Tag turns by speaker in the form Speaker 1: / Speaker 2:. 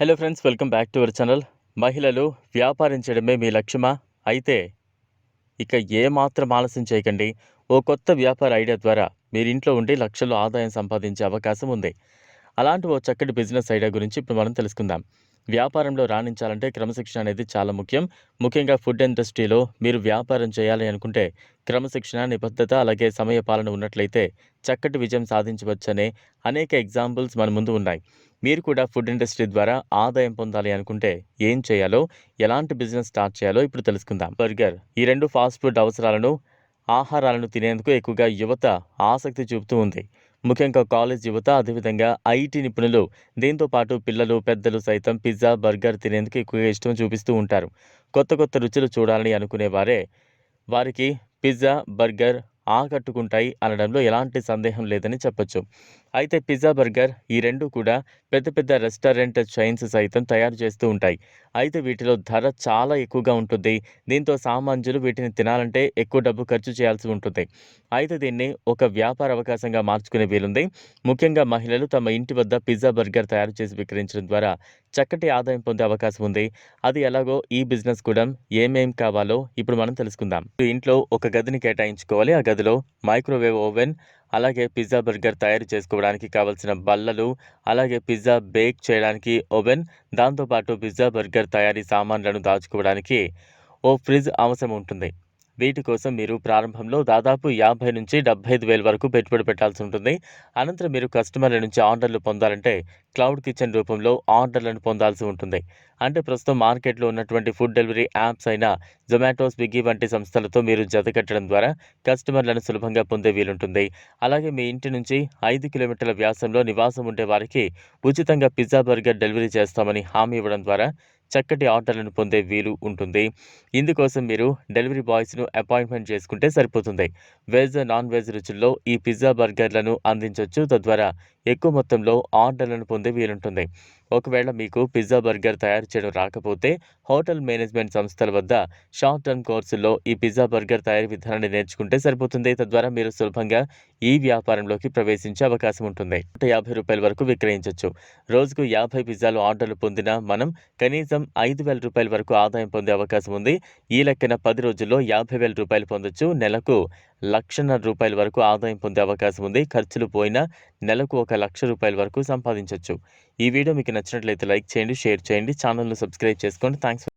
Speaker 1: Hello friends welcome back to our channel మహిళలు వ్యాపారం చేయడమే మీ లక్ష్యమా? అయితే ఇక ఏమాత్రం ఆలస్యం చేయకండి. ఓ కొత్త వ్యాపార ఐడియా ద్వారా మీరు ఇంట్లో ఉండి లక్షలు ఆదాయం సంపాదించే అవకాశం ఉంది. అలాంటి ఓ చక్కటి బిజినెస్ ఐడియా గురించి ఇప్పుడు మనం తెలుసుకుందాం. వ్యాపారంలో రాణించాలంటే క్రమశిక్షణ అనేది చాలా ముఖ్యం. ముఖ్యంగా ఫుడ్ ఇండస్ట్రీలో మీరు వ్యాపారం చేయాలి అనుకుంటే క్రమశిక్షణ నిబద్ధత అలాగే సమయపాలన ఉన్నట్లయితే చక్కటి విజయం సాధించవచ్చనే అనేక ఎగ్జాంపుల్స్ మన ముందు ఉన్నాయి. మీరు కూడా ఫుడ్ ఇండస్ట్రీ ద్వారా ఆదాయం పొందాలి అనుకుంటే ఏం చేయాలో ఎలాంటి బిజినెస్ స్టార్ట్ చేయాలో ఇప్పుడు తెలుసుకుందాం. బర్గర్ ఈ రెండు ఫాస్ట్ ఫుడ్ అవసరాలను ఆహారాలను తినేందుకు ఎక్కువగా యువత ఆసక్తి చూపుతూ ఉంది. ముఖ్యంగా కాలేజ్ యువత అదేవిధంగా ఐటీ నిపుణులు దీంతో పాటు పిల్లలు పెద్దలు సైతం పిజ్జా బర్గర్ తినేందుకు ఎక్కువగా ఇష్టం చూపిస్తూ ఉంటారు. కొత్త కొత్త రుచులు చూడాలని అనుకునే వారే వారికి పిజ్జా బర్గర్ ఆకట్టుకుంటాయి అనడంలో ఎలాంటి సందేహం లేదని చెప్పొచ్చు. అయితే పిజ్జా బర్గర్ ఈ రెండు కూడా పెద్ద పెద్ద రెస్టారెంట్ చైన్స్ సైతం తయారు చేస్తూ ఉంటాయి. అయితే వీటిలో ధర చాలా ఎక్కువగా ఉంటుంది. దీంతో సామాన్యులు వీటిని తినాలంటే ఎక్కువ డబ్బు ఖర్చు చేయాల్సి ఉంటుంది. అయితే దీన్ని ఒక వ్యాపార అవకాశంగా మార్చుకునే వీలుంది. ముఖ్యంగా మహిళలు తమ ఇంటి వద్ద పిజ్జా బర్గర్ తయారు చేసి విక్రయించడం ద్వారా చక్కటి ఆదాయం పొందే అవకాశం ఉంది. అది ఎలాగో ఈ బిజినెస్ కూడా ఏమేం కావాలో ఇప్పుడు మనం తెలుసుకుందాం. ఇంట్లో ఒక గదిని కేటాయించుకోవాలి. ఆ గదిలో మైక్రోవేవ్ ఓవెన్ అలాగే పిజ్జా బర్గర్ తయారు చేసుకోవడానికి కావలసిన బల్లలు అలాగే పిజ్జా బేక్ చేయడానికి ఓవెన్ దాంతోపాటు పిజ్జా బర్గర్ తయారీ సామాన్లను దాచుకోవడానికి ఓ ఫ్రిడ్జ్ అవసరం ఉంటుంది. వీటి కోసం మీరు ప్రారంభంలో దాదాపు యాభై నుంచి డెబ్బై ఐదు వేల వరకు పెట్టుబడి పెట్టాల్సి ఉంటుంది. అనంతరం మీరు కస్టమర్ల నుంచి ఆర్డర్లు పొందాలంటే క్లౌడ్ కిచెన్ రూపంలో ఆర్డర్లను పొందాల్సి ఉంటుంది. అంటే ప్రస్తుతం మార్కెట్లో ఉన్నటువంటి ఫుడ్ డెలివరీ యాప్స్ అయిన జొమాటో స్విగ్గీ వంటి సంస్థలతో మీరు జతకట్టడం ద్వారా కస్టమర్లను సులభంగా పొందే వీలుంటుంది. అలాగే మీ ఇంటి నుంచి ఐదు కిలోమీటర్ల వ్యాసంలో నివాసం ఉండే వారికి ఉచితంగా పిజ్జా బర్గర్ డెలివరీ చేస్తామని హామీ ఇవ్వడం ద్వారా చక్కటి ఆర్డర్లను పొందే వీలు ఉంటుంది. ఇందుకోసం మీరు డెలివరీ బాయ్స్ను అపాయింట్మెంట్ చేసుకుంటే సరిపోతుంది. వెజ్ నాన్ వెజ్ రుచుల్లో ఈ పిజ్జా బర్గర్లను అందించవచ్చు తద్వారా ఎక్కువ మొత్తంలో ఆర్డర్లను పొందే వీలుంటుంది. ఒకవేళ మీకు పిజ్జా బర్గర్ తయారు చేయడం రాకపోతే హోటల్ మేనేజ్మెంట్ సంస్థల వద్ద షార్ట్ టర్మ్ కోర్సుల్లో ఈ పిజ్జా బర్గర్ తయారీ విధానాన్ని నేర్చుకుంటే సరిపోతుంది. తద్వారా మీరు సులభంగా ఈ వ్యాపారంలోకి ప్రవేశించే అవకాశం ఉంటుంది. నూట యాభై రూపాయల వరకు విక్రయించవచ్చు రోజుకు యాభై పిజ్జాలు ఆర్డర్లు పొందిన మనం కనీసం ఐదు వేల రూపాయల వరకు ఆదాయం పొందే అవకాశం ఉంది. ఈ లెక్కన పది రోజుల్లో యాభై వేల రూపాయలు పొందొచ్చు. నెలకు లక్షన్నర రూపాయల వరకు ఆదాయం పొందే అవకాశం ఉంది. ఖర్చులు పోయినా నెలకు ఒక లక్ష రూపాయల వరకు సంపాదించవచ్చు ఈ వీడియో మీకు నచ్చినట్లయితే లైక్ చేయండి షేర్ చేయండి. ఛానల్ను సబ్స్క్రైబ్ చేసుకోండి. థ్యాంక్స్